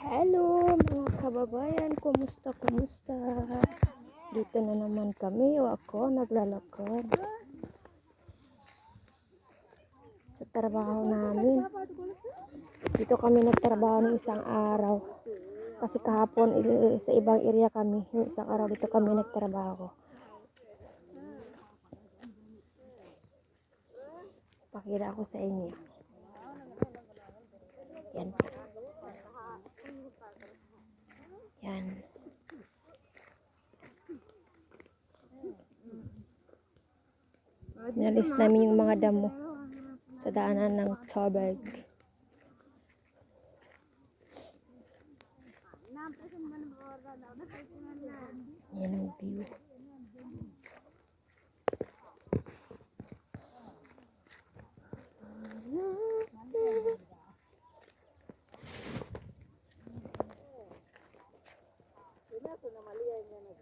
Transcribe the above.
Hello mga kababayan, kumusta kumusta? Dito na naman kami, o ako naglalakad. Sa trabaho namin. Dito kami nagtrabaho ng isang araw. Kasi kahapon sa ibang area kami, isang araw dito kami nagtrabaho. Pakita ko sa inyo. Yan po. Yan. Nalis namin yung mga damo sa daanan ng tubig. Yan ang view. Kuna malaria yenyewe